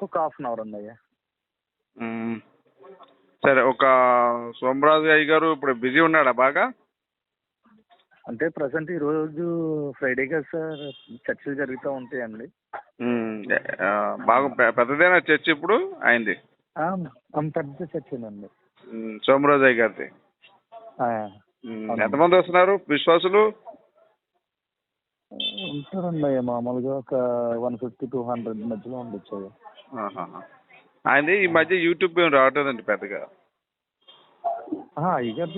నాకు ఒక half an hour ఉంది అయ్యా. సరే ఒక సోమరాజు అయ్య గారు ఇప్పుడు బిజీ ఉన్నాడా బాగా అంటే ప్రజెంట్ ఈ రోజు ఫ్రైడే కదా సార్ చర్చలు జరుగుతూ ఉంటాయండి బాగా పెద్దదేనా చర్చ్ ఇప్పుడు అయింది పెద్ద చర్చేనండి మ్మ్. సోమరాజు అయ్య గారిది. ఎంతమంది వస్తున్నారు విశ్వాసులు ఉంటారండి మామూలుగా ఒక వన్ ఫిఫ్టీ టూ హండ్రెడ్ మధ్యలో ఉండొచ్చు. ఆయనది ఈ మధ్య యూట్యూబ్ ఏం రావట్లేదండి పెద్దగా.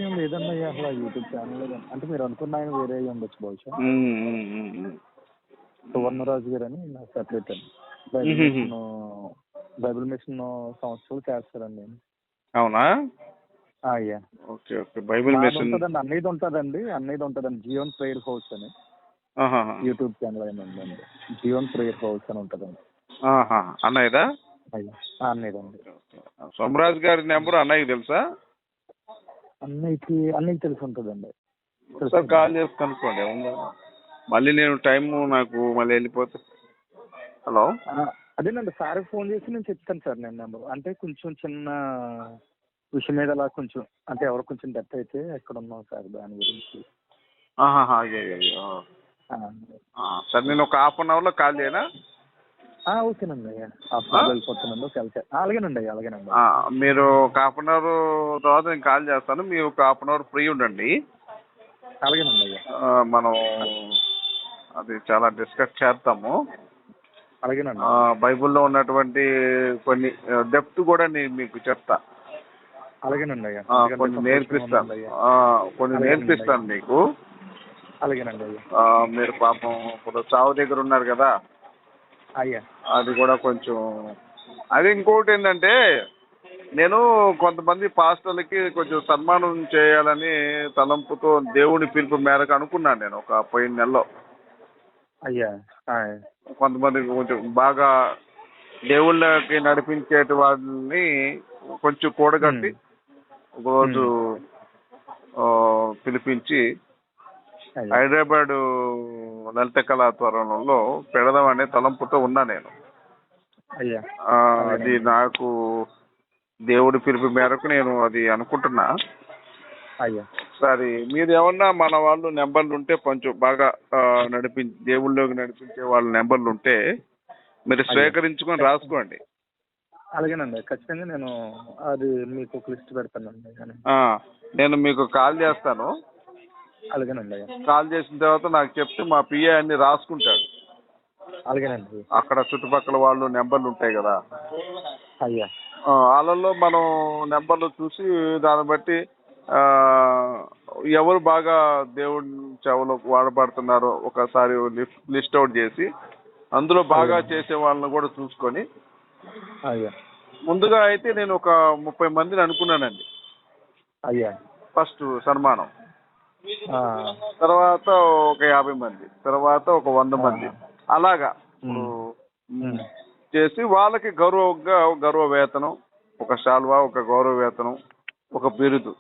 ఏం లేదండి అసలు యూట్యూబ్ ఛానల్ అంటే మీరు అనుకున్న ఆయన వేరే అయ్యి ఉండొచ్చు బహుశా. సువర్ణరాజు గారు అని నాకు సెపరేట్ అండి. బైబిల్. మిషన్ బైబిల్ మిషన్ సంవత్సరాలు చేస్తారండి. అవునా? ఆ, అయ్యా. Okay okay. బైబిల్ మిషన్ ఉంటుందండి అన్నయ్యది ఉంటుందండి అన్నయ్యది ఉంటుందండి. జియోన్ ప్రేయర్ హౌస్ అని. యూట్యూబ్ ఛానల్ అయినా ఉందండి జియోన్ ప్రేయర్ హౌస్ అని ఉంటుందండి. అన్నయ్యదా? అన్నయ్యదండి. సోమరాజు గారి నెంబర్ అన్నయ్యకి తెలుసా? అన్నయ్యకి అన్నయ్యకి తెలిసి ఉంటుందండి ఒకసారి కాల్ చేసి కనుక్కోండి మళ్ళీ నేను టైం నాకు మళ్ళీ వెళ్ళిపోతే. హలో? అదేనండి సార్ ఫోన్ చేసి నేను చెప్తాను సార్ నేను నెంబర్. అంటే కొంచెం చిన్న విషయం మీద అలా కొంచెం అంటే ఎవరు కొంచెం డెత్ అయితే ఎక్కడ ఉన్నాం సార్ దాని గురించి. అయ్యో సరే నేను ఒక హాఫ్ అన్ అవర్లో కాల్ చేయనా? ఓకేనండి. అయ్యా. హాస్పిటల్ వెళ్ళిపోతున్నాను కలిసి అలాగేనండి అయ్యా అలాగేనండి మీరు ఒక హాఫ్ అన్ అవర్ తర్వాత నేను కాల్ చేస్తాను. మీరు ఒక హాఫ్ అన్ అవర్ ఫ్రీ ఉండండి. అలాగేనండి అయ్యా. మనం అది చాలా డిస్కస్ చేస్తాము అలాగేనండి. బైబిల్లో ఉన్నటువంటి కొన్ని డెప్త్ కూడా నేను మీకు చెప్తా. అలాగేనండి అయ్యా. కొన్ని నేర్పిస్తాను. కొన్ని నేర్పిస్తాను మీకు. అలాగేనండి అయ్యా. మీరు పాపం ఇప్పుడు చావు దగ్గర ఉన్నారు కదా. అయ్యా. అది కూడా కొంచెం అది ఇంకోటి ఏంటంటే నేను కొంతమంది పాస్టర్లకి కొంచెం సన్మానం చేయాలని తలంపుతో దేవుని పిలుపు మేరకు అనుకున్నాను నేను ఒక పోయిన నెలలో. అయ్యా. కొంతమంది కొంచెం బాగా దేవుళ్ళకి నడిపించేటి వాళ్ళని కొంచెం కూడగట్టి ఒకరోజు పిలిపించి హైదరాబాద్ లలిత కళాత్వరంలో పెడదామనే తలంపుతో ఉన్నా నేను. అయ్యా. అది నాకు దేవుడి పిలుపు మేరకు నేను అది అనుకుంటున్నా. అయ్యా. సరే మీరు ఏమన్నా మన వాళ్ళు నెంబర్లు ఉంటే కొంచెం బాగా నడిపి దేవుళ్ళలోకి నడిపించే వాళ్ళ నెంబర్లు ఉంటే మీరు స్వీకరించుకొని రాసుకోండి. అలాగేనండి. ఖచ్చితంగా నేను అది మీకు ఒక లిస్ట్ పెడతానండి. నేను మీకు కాల్ చేస్తాను. అలాగేనండి కాల్ చేసిన తర్వాత నాకు చెప్తే మా పిఏ అన్ని రాసుకుంటాడు. అలాగేనండి. అక్కడ చుట్టుపక్కల వాళ్ళు నెంబర్లు ఉంటాయి కదా. అయ్యా. వాళ్ళల్లో మనం నెంబర్లు చూసి దాన్ని బట్టి ఎవరు బాగా దేవుడి చెవులో వాడబడుతున్నారో ఒకసారి లిస్ట్ అవుట్ చేసి అందులో బాగా చేసే వాళ్ళని కూడా చూసుకొని. అయ్యా. ముందుగా అయితే నేను ఒక ముప్పై మందిని అనుకున్నానండి. అయ్యా. ఫస్ట్ సన్మానం. తర్వాత ఒక యాభై మంది తర్వాత ఒక వంద మంది. అలాగా. చేసి వాళ్ళకి గౌరవంగా గౌరవ వేతనం ఒక శాల్వా ఒక గౌరవ వేతనం ఒక బిరుదు.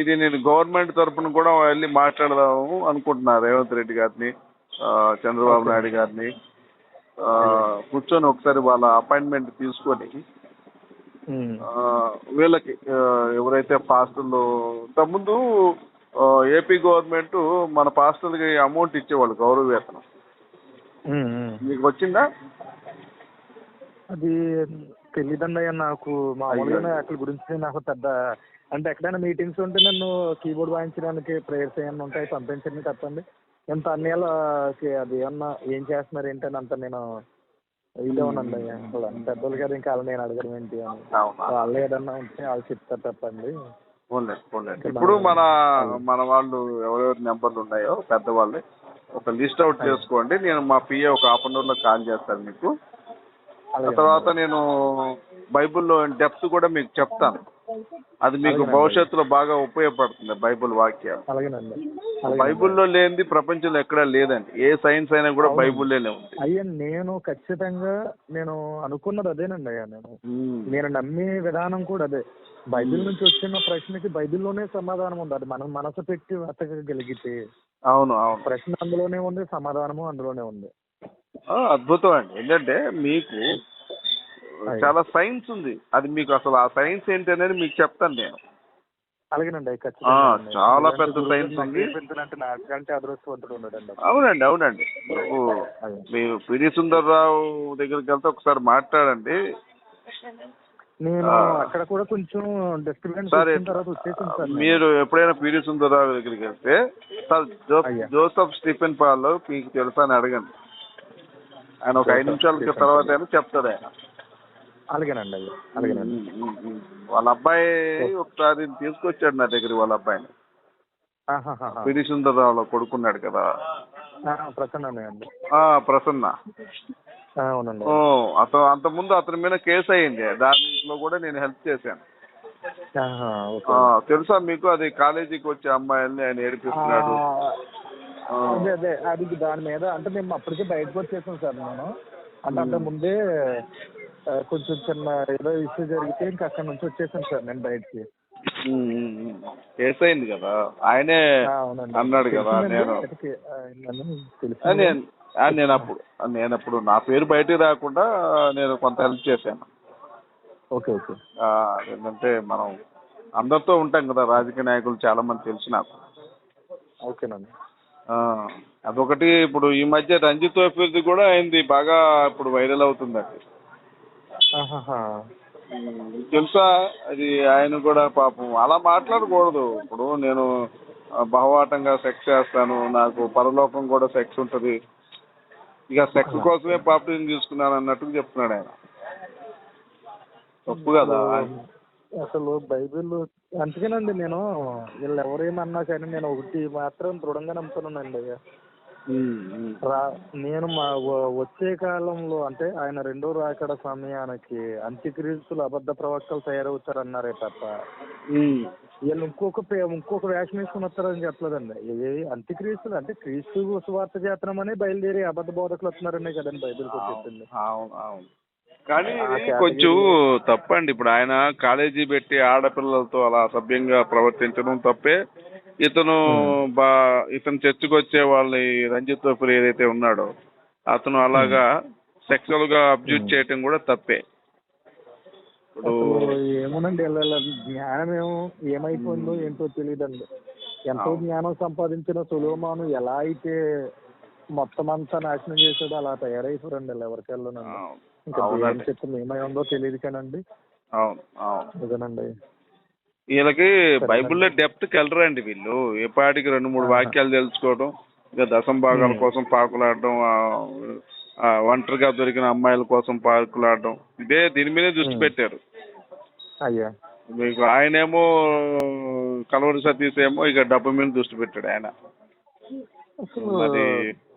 ఇది నేను గవర్నమెంట్ తరఫున కూడా వెళ్ళి మాట్లాడదాము అనుకుంటున్నా రేవంత్ రెడ్డి గారిని చంద్రబాబు నాయుడు గారిని. కూర్చొని ఒకసారి వాళ్ళ అపాయింట్మెంట్ తీసుకొని వీళ్ళకి ఎవరైతే పాస్టర్లు ఇంతకుముందు ఏపీ గవర్నమెంట్ మన పాస్టర్లకి అమౌంట్ ఇచ్చేవాళ్ళు గౌరవ వేతనం. మీకు వచ్చిందా? అది తెలియదండి నాకు మామూలుగా వాటి గురించి నాకు పెద్ద అంటే ఎక్కడైనా మీటింగ్స్ ఉంటే నన్ను కీబోర్డ్ వాయించడానికి ప్రేయర్స్ ఏమన్నా ఉంటాయి పంపించండి తప్పండి ఎంత అన్నేళ్ళకి అది ఏమన్నా ఏం చేస్తున్నారు ఏంటని అంత నేను ఇదే అయ్యా అసలు పెద్దోళ్ళు కదా ఇంకా వాళ్ళని నేను అడగడం ఏంటి అని. వాళ్ళు ఏదన్నా ఉంటే వాళ్ళు చెప్తారు తప్పండి. పోన్లే పోన్లే ఇప్పుడు మన మన వాళ్ళు ఎవరెవరి నెంబర్లు ఉన్నాయో పెద్దవాళ్ళు ఒక లిస్ట్ అవుట్ చేసుకోండి. నేను మా పిఏ ఒక హాఫ్ అన్ అవర్లో కాల్ చేస్తాను మీకు. ఆ తర్వాత నేను బైబిల్లో డెప్త్ కూడా మీకు చెప్తాను. అది మీకు. భవిష్యత్తులో బాగా ఉపయోగపడుతుంది బైబిల్ అలాగేనండి. అలాగే బైబిల్లో లేనిది ప్రపంచంలో ఎక్కడా లేదండి. ఏ సైన్స్ అయినా కూడా. బైబిల్లోనే ఉంది అయ్యా నేను ఖచ్చితంగా నేను అనుకున్నది అదేనండి అయ్యా నేను. నేను నమ్మే విధానం కూడా అదే. బైబిల్ నుంచి వచ్చిన ప్రశ్నకి బైబిల్లోనే సమాధానం ఉంది. అది మనం మనసు పెట్టి వెతకగలిగితే అవును అవును. ప్రశ్న అందులోనే ఉంది సమాధానము అందులోనే ఉంది. ఆ, అద్భుతం అండి. ఏంటంటే మీకు చాలా సైన్స్ ఉంది అది మీకు అసలు ఆ సైన్స్ ఏంటి అనేది మీకు చెప్తాను నేను అలాగేనండి. చాలా పెద్ద సైన్స్ ఉంది. అవునండి అవునండి. మీరు పిడి సుందర్రావు దగ్గరికి వెళ్తే ఒకసారి మాట్లాడండి నేను. అక్కడ కూడా కొంచెం. మీరు ఎప్పుడైనా పిడి సుందర్రావు దగ్గరికి వెళ్తే సార్. జోసఫ్ స్టీఫెన్ పాల్ మీకు తెలుసా అని అడగండి ఆయన ఒక ఐదు నిమిషాల తర్వాత. అయినా చెప్తాడు ఆయన అలాగేనండి అయ్యా అలాగేనండి. వాళ్ళ అబ్బాయి ఒకసారి తీసుకొచ్చాడు నా దగ్గర వాళ్ళ అబ్బాయిని. పిడి సుందర్రావులో కొడుకున్నాడు కదా. ప్రసన్న అండి. ప్రసన్న. అవునండి. అతను అంత ముందు అతని మీద కేసు అయ్యింది దాంట్లో కూడా నేను హెల్ప్ చేశాను. తెలుసా మీకు? అది కాలేజీకి వచ్చే అమ్మాయిల్ని ఆయన ఏడిపిస్తున్నాడు. అదే అదే. అది దాని మీద అంటే మేము అప్పటికే బయటకు వచ్చేసాం సార్ నేను. అంటే అంత ముందే కొంచెం చిన్న ఏదో ఇష్యూ జరిగితే ఇంకా అక్కడ నుంచి వచ్చేసాను సార్ నేను బయటికి. అయింది కదా? ఆయనే అన్నాడు కదా. నేను. నేను అప్పుడు నేను అప్పుడు నా పేరు బయటికి రాకుండా నేను కొంత హెల్ప్ చేశాను. Okay okay. ఏంటంటే మనం అందరితో ఉంటాం కదా రాజకీయ నాయకులు చాలా మంది తెలుసు నాకు. ఓకేనండి. అదొకటి ఇప్పుడు ఈ మధ్య రంజిత్ అభ్యర్థి కూడా అయింది బాగా ఇప్పుడు వైరల్ అవుతుంది అది. ఉమ్, తెలుసా? అది ఆయన కూడా పాపం అలా మాట్లాడకూడదు. ఇప్పుడు నేను బహువాటంగా సెక్స్ చేస్తాను నాకు పరలోకం కూడా సెక్స్ ఉంటుంది. ఇక సెక్స్ కోసమే పాపం తీసుకున్నాను అన్నట్టు చెప్తున్నాడు ఆయన. తప్పు కదా? అసలు బైబిల్ అందుకేనండి నేను వీళ్ళు ఎవరేమన్నా కానీ నేను ఒకటి మాత్రం దృఢంగా నమ్ముతున్నానండి. నేను మా వ- వచ్చే కాలంలో అంటే ఆయన రెండో రాకడ సమయానికి అంత్యక్రీస్తులు అబద్ధ ప్రవక్తలు తయారవుతారన్నారే తప్ప. వీళ్ళు ఇంకొక పే- ఇంకొక వేషం వేసుకుని వస్తారని చెప్పలేదండి. ఇది అంత్యక్రీస్తులు అంటే క్రీస్తు సువార్త చేతనమని బయలుదేరి అబద్ధ బోధకులు వస్తున్నారనే కదండి బైబిల్ చెప్పింది. అవును అవును. కానీ కొంచెం తప్పండి. ఇప్పుడు ఆయన కాలేజీ పెట్టి ఆడపిల్లలతో అలా అసభ్యంగా ప్రవర్తించడం తప్పే. ఇతను బా ఇతను చర్చకు వచ్చే వాళ్ళని రంజిత్ వఫర్ ఏదైతే ఉన్నాడో అతను అలాగా సెక్సువల్గా అబ్యూజ్ చేయటం కూడా తప్పే. ఇప్పుడు ఏమోనండి జ్ఞానం ఏమో ఏమైపోయిందో ఏంటో తెలియదండి ఎంతో. జ్ఞానం సంపాదించిన సులోమాను ఎలా అయితే మొత్తం అంతా నాశనం చేసాడో అలా తయారైపోరండి ఎవరికెళ్ళనండి ఇంకా చిత్తం ఏమై ఉందో తెలియదు కానండి. అవును. అవును. నిజనండి వీళ్ళకి బైబిల్లో డెప్త్కి వెళ్ళరండి వీళ్ళు ఏ పాటికి రెండు మూడు. వాక్యాలు తెలుసుకోవడం ఇక దశం భాగాల. కోసం పాకులాడడం ఒంటరిగా దొరికిన అమ్మాయిల కోసం పాకులాడడం ఇదే దీని మీదే దృష్టి. పెట్టారు అయ్యా మీకు ఆయనేమో కలవరి సతీష్ ఏమో ఇక డబ్బు మీద దృష్టి పెట్టాడు ఆయన మరి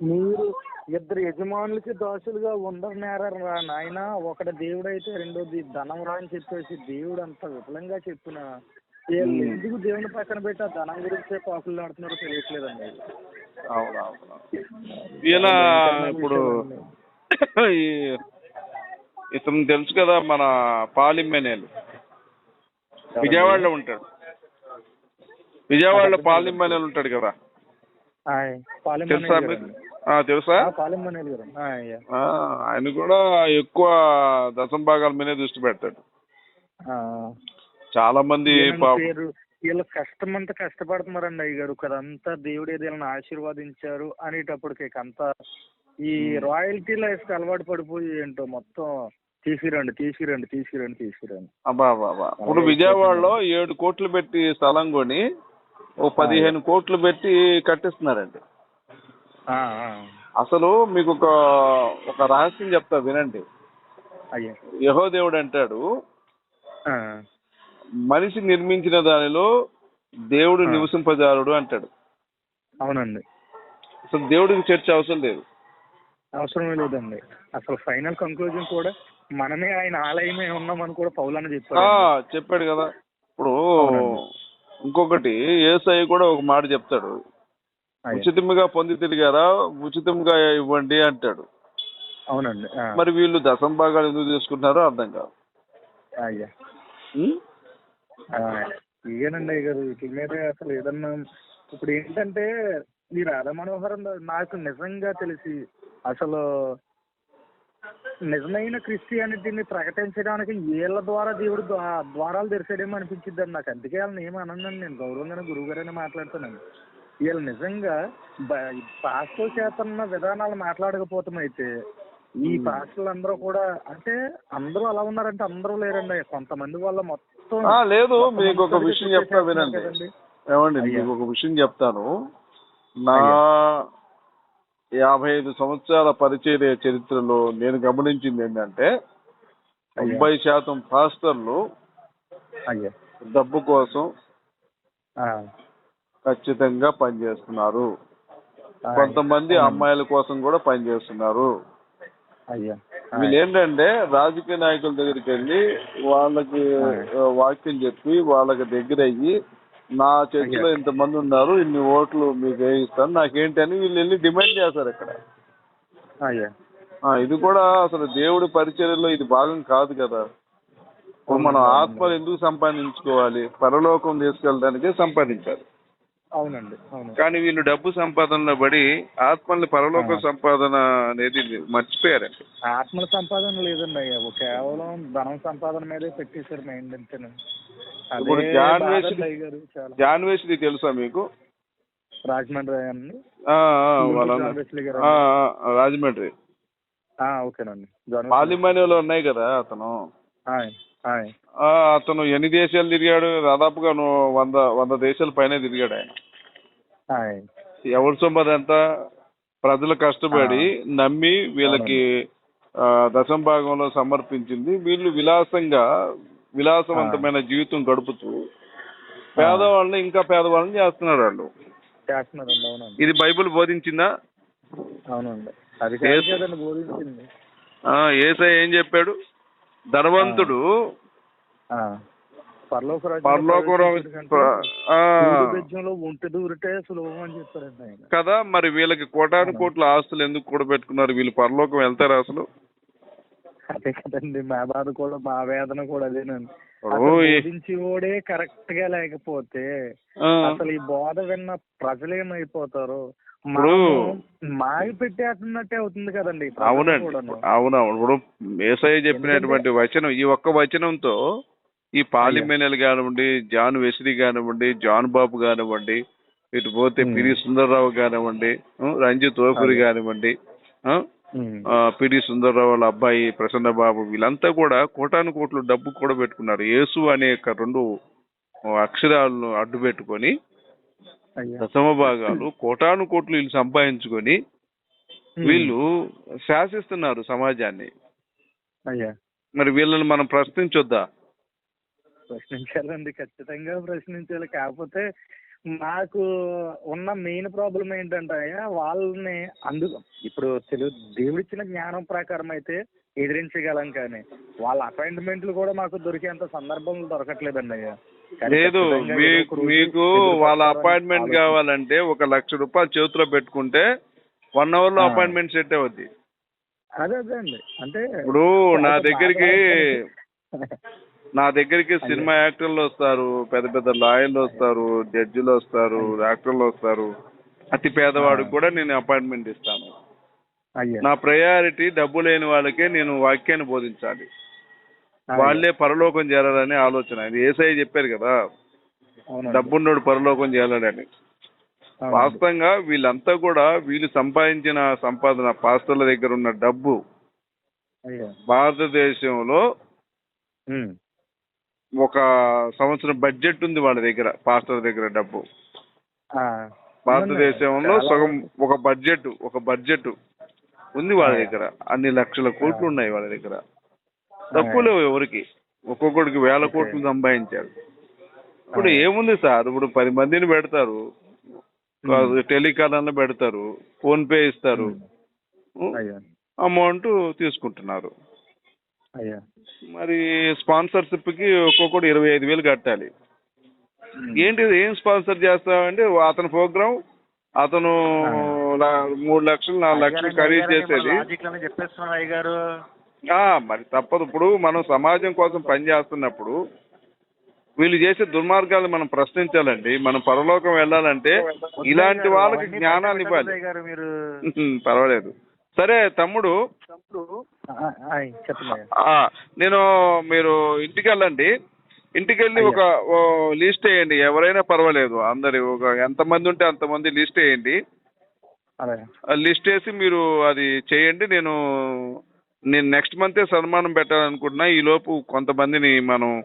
మీరు ఇద్దరు యజమానులకి దాసులుగా ఉండరు నేరరా నాయన. ఒకటి దేవుడు అయితే రెండోది ధనం రా అని చెప్పేసి దేవుడు అంత విఫలంగా చెప్పిన వీళ్ళు. ఎందుకు దేవుని పక్కన పెట్టి ఆ ధనం గురించే పాకులు ఆడుతున్నారో తెలియట్లేదండి ఈయన ఇప్పుడు ఈ- ఇతను తెలుసు కదా మన పాలిమ్మెనేలు. విజయవాడలో ఉంటాడు. విజయవాడలో పాలిమ్మెనేలు ఉంటాడు కదా. తెలుసా తెలుసా? ఆయన కూడా ఎక్కువ దశం భాగాల మీదే దృష్టి పెడతాడు ఆ. చాలా మంది వీళ్ళ కష్టం అంతా కష్టపడుతున్నారండి అయ్య గారు కదంతా దేవుడు ఏదో వీళ్ళని ఆశీర్వదించారు అనేటప్పటికి అంతా ఈ రాయల్టీ లైఫ్కి అలవాటు పడిపోయి ఏంటో మొత్తం తీసుకురండి తీసుకురండి తీసుకురండి తీసుకురండి. ఇప్పుడు విజయవాడలో ఏడు కోట్లు పెట్టి స్థలం కొని ఓ పదిహేను కోట్లు పెట్టి కట్టిస్తున్నారండి. అసలు మీకు ఒక ఒక రహస్యం చెప్తా వినండి. యహో దేవుడు అంటాడు ఆ, మనిషి నిర్మించిన దానిలో దేవుడు. నివసింపజారుడు అంటాడు. అవునండి. అసలు దేవుడికి చర్చ అవసరం లేదు. అవసరమే లేదండి. అసలు ఫైనల్ కంక్లూజన్ కూడా మనమే ఆయన ఆలయమే ఉన్నామని కూడా పౌలన్న ఆ, చెప్పారు చెప్పాడు కదా. ఇప్పుడు. ఇంకొకటి ఏసఐ కూడా ఒక మాట చెప్తాడు. అయ్యా. ఉచితముగా పొంది తిరిగారా? ఉచితంగా ఇవ్వండి అంటాడు. అవునండి. మరి వీళ్ళు దశం భాగాలు ఎందుకు తీసుకుంటున్నారో అర్థం కాదు. అయ్యా. ఇదేనండి గారు వీటి మీద అసలు ఏదన్నా ఇప్పుడు ఏంటంటే ఈ రాధా మనోహరం నాకు నిజంగా తెలిసి అసలు నిజమైన క్రిస్టియానిటీని ప్రకటించడానికి వీళ్ళ ద్వారా దేవుడు ద్వా- ద్వారాలు తెరిచాడేమో అనిపించింది నాకు అందుకే వాళ్ళని ఏమి అనన్నాను నేను గౌరవంగానే గురువు గారైనా మాట్లాడుతున్నాను. వీళ్ళు నిజంగా పాస్టల్ చేతన్న విధానాలు మాట్లాడకపోవటం అయితే ఈ పాస్టల్ అందరూ కూడా అంటే అందరూ అలా ఉన్నారంటే అందరూ లేరండి. కొంతమంది వాళ్ళ మొత్తం లేదు. మీకు ఒక విషయం చెప్తా వినండి. ఏమండి. మీకు ఒక విషయం చెప్తాను. నా. యాభై ఐదు సంవత్సరాల పరిచయ చరిత్రలో నేను గమనించింది ఏంటంటే తొంభై శాతం పాస్టర్లు డబ్బు కోసం ఖచ్చితంగా పనిచేస్తున్నారు. కొంతమంది. అమ్మాయిల కోసం కూడా పనిచేస్తున్నారు. వీళ్ళు ఏంటంటే రాజకీయ నాయకుల దగ్గరికి వెళ్ళి వాళ్ళకి వాక్యం చెప్పి వాళ్ళకి దగ్గర అయ్యి నా చర్చిలో. ఇంతమంది ఉన్నారు ఇన్ని ఓట్లు మీకు వేయిస్తాను నాకేంటి అని వీళ్ళు వెళ్ళి డిమాండ్ చేస్తారు ఇక్కడ ఇది కూడా అసలు దేవుడి పరిచర్యలో ఇది భాగం కాదు కదా. ఇప్పుడు మనం ఆత్మలు ఎందుకు సంపాదించుకోవాలి? పరలోకం తీసుకెళ్ళడానికే సంపాదించాలి. అవునండి అవును. కానీ వీళ్ళు డబ్బు సంపాదనలో పడి ఆత్మల్ని పరలోక. సంపాదన అనేది మర్చిపోయారండి. ఆత్మల సంపాదన లేదండి అయ్యా. కేవలం ధనం సంపాదన మీదే పెట్టేశారు మైండ్ అంతేను ఇప్పుడు జాన్ బాధ వేసి- అయ్య గారు చాలా. జాన్ వెస్లీ తెలుసా మీకు? రాజమండ్రి అండి. రాజమండ్రి. ఆ, ఓకేనండి. పాలిమనీలో ఉన్నాయి కదా అతను. అతను ఎన్ని దేశాలు తిరిగాడు? దాదాపుగా వంద వంద దేశాల పైన తిరిగాడు ఆయన. ఎవరి సొమ్మది ఎంత ప్రజలు కష్టపడి నమ్మి వీళ్ళకి దశం భాగంలో సమర్పించింది. వీళ్ళు విలాసంగా విలాసవంతమైన జీవితం గడుపుతూ పేదవాళ్ళని ఇంకా పేదవాళ్ళని చేస్తున్నారు వాళ్ళు ఇది బైబిల్ బోధించిందా? అవునండి. అది బోధించింది. ఆ, ఏసై ఏం చెప్పాడు? ధనవంతుడు కదా మరి వీళ్ళకి కోటాను కోట్ల ఆస్తులు ఎందుకు కూడబెట్టుకున్నారు? వీళ్ళు పరలోకం వెళ్తారా అసలు? అదే కదండి మా బాధ కూడా మా వేదన కూడా అదేనండి బోధించేవాడే కరెక్ట్గా లేకపోతే అసలు ఈ బోధ విన్న ప్రజలు ఏమైపోతారు? ఇప్పుడు- మనం మాగి పెట్టేస్తున్నట్టే అవుతుంది కదండి అవునండి. అవునవును. ఇప్పుడు ఏసఐ చెప్పినటువంటి వచనం ఈ ఒక్క వచనంతో ఈ పాలిమేనల్ కానివ్వండి జాన్ వెస్లీ కానివ్వండి జాన్ బాబు కానివ్వండి ఇటు పోతే. పిరి సుందర్రావు కానివ్వండి రంజిత్ అదే. కానివ్వండి పిడి సుందర్రావు వాళ్ళ అబ్బాయి ప్రసన్న బాబు వీళ్ళంతా కూడా కోటాను కోట్లు డబ్బు కూడా పెట్టుకున్నారు. యేసు అనే యొక్క రెండు అక్షరాలను అడ్డు పెట్టుకొని దశమ భాగాలు కోటాను కోట్లు వీళ్ళు సంపాదించుకొని. వీళ్ళు శాసిస్తున్నారు సమాజాన్ని. మరి వీళ్ళని మనం ప్రశ్నించొద్దా? ప్రశ్నించాలండి ఖచ్చితంగా ప్రశ్నించాలి కాకపోతే నాకు ఉన్న మెయిన్ ప్రాబ్లం ఏంటంటే వాళ్ళని అందుకు ఇప్పుడు తెలుగు దేవుడిచ్చిన జ్ఞానం ప్రకారం అయితే ఎదిరించగలం కానీ వాళ్ళ అపాయింట్మెంట్లు కూడా మాకు దొరికేంత సందర్భం దొరకట్లేదండి అయ్యా లేదు మీకు వాళ్ళ అపాయింట్మెంట్. కావాలంటే ఒక లక్ష రూపాయలు చేతిలో పెట్టుకుంటే వన్ అవర్లో. అపాయింట్మెంట్ సెట్ అవుద్ది అదే అదే అండి అంటే ఇప్పుడు నా దగ్గరికి నా దగ్గరికి సినిమా యాక్టర్లు వస్తారు పెద్ద పెద్ద లాయర్లు వస్తారు జడ్జిలు వస్తారు యాక్టర్లు వస్తారు. అతి పేదవాడికి కూడా నేను అపాయింట్మెంట్ ఇస్తాను. నా ప్రయారిటీ డబ్బు లేని వాళ్ళకే నేను వాక్యాన్ని బోధించాలి. వాళ్ళే పరలోకం చేరాలని ఆలోచన. ఇది ఏసఐ చెప్పారు కదా. డబ్బున్నోడు పరలోకం చేయాలని. వాస్తవంగా వీళ్ళంతా కూడా వీళ్ళు సంపాదించిన సంపాదన పాస్టర్ల దగ్గర ఉన్న డబ్బు భారతదేశంలో. ఒక సంవత్సరం బడ్జెట్ ఉంది వాళ్ళ దగ్గర పాస్టర్ దగ్గర డబ్బు. భారతదేశంలో సగం ఒక బడ్జెట్ ఒక బడ్జెట్ ఉంది వాళ్ళ. దగ్గర. అన్ని లక్షల కోట్లు ఉన్నాయి వాళ్ళ దగ్గర. తక్కువ లేవు ఎవరికి. ఒక్కొక్కడికి వేల. కోట్లు సంపాదించారు. ఇప్పుడు. ఏముంది సార్? ఇప్పుడు పది మందిని పెడతారు. టెలికాలర్లు పెడతారు. ఫోన్ పే ఇస్తారు అమౌంట్ తీసుకుంటున్నారు. అయ్యా. మరి స్పాన్సర్షిప్కి ఒక్కొక్కటి ఇరవై ఐదు వేలు కట్టాలి. ఏంటి? ఏం స్పాన్సర్ చేస్తామంటే అతని ప్రోగ్రామ్ అతను మూడు లక్షలు నాలుగు లక్షలు ఖరీదు చేసేది. మరి తప్పదు. ఇప్పుడు మనం సమాజం కోసం పనిచేస్తున్నప్పుడు వీళ్ళు చేసే దుర్మార్గాలు మనం ప్రశ్నించాలండి. మనం పరలోకం వెళ్ళాలంటే ఇలాంటి వాళ్ళకి జ్ఞానాన్ని ఇవ్వాలి. పర్వాలేదు. సరే తమ్ముడు. నేను మీరు ఇంటికి వెళ్ళండి ఇంటికి వెళ్ళి. ఒక లిస్ట్ వేయండి. ఎవరైనా పర్వాలేదు. అందరి ఒక ఎంతమంది ఉంటే అంతమంది లిస్ట్ వేయండి. లిస్ట్ వేసి మీరు అది చేయండి. నేను నేను నెక్స్ట్ మంతే సన్మానం పెట్టాలనుకుంటున్నా. ఈ లోపు కొంతమందిని మనం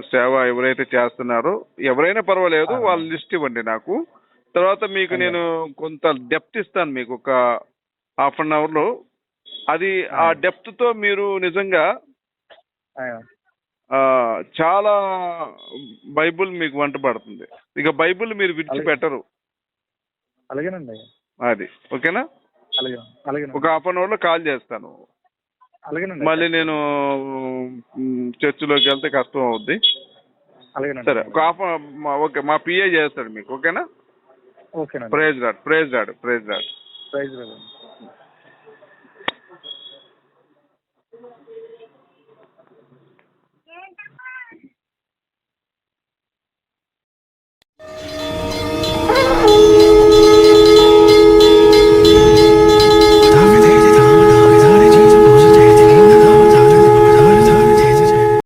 సేవ ఎవరైతే చేస్తున్నారో ఎవరైనా పర్వాలేదు. వాళ్ళ లిస్ట్ ఇవ్వండి నాకు. తర్వాత మీకు. నేను కొంత డెప్త్ ఇస్తాను. మీకు ఒక హాఫ్ అన్ అవర్లో. అది ఆ ఆ. డెప్త్తో మీరు నిజంగా చాలా బైబుల్ మీకు వంట పడుతుంది. ఇక బైబుల్ మీరు విడిచిపెట్టరు. అలాగేనండి. అది. ఓకేనా? ఒక హాఫ్ అన్ అవర్లో కాల్ చేస్తాను. అలాగేనండి మళ్ళీ నేను చర్చిలోకి వెళ్తే కష్టం అవుద్ది. సరే ఒక హాఫ్ ఓకే మా పిఏ చేస్తాడు మీకు ఓకేనా? ప్రైజ్ రాడ్ ప్రైజ్ రాడ్ ప్రైజ్ రాడ్ ప్రైజ్ రాదండి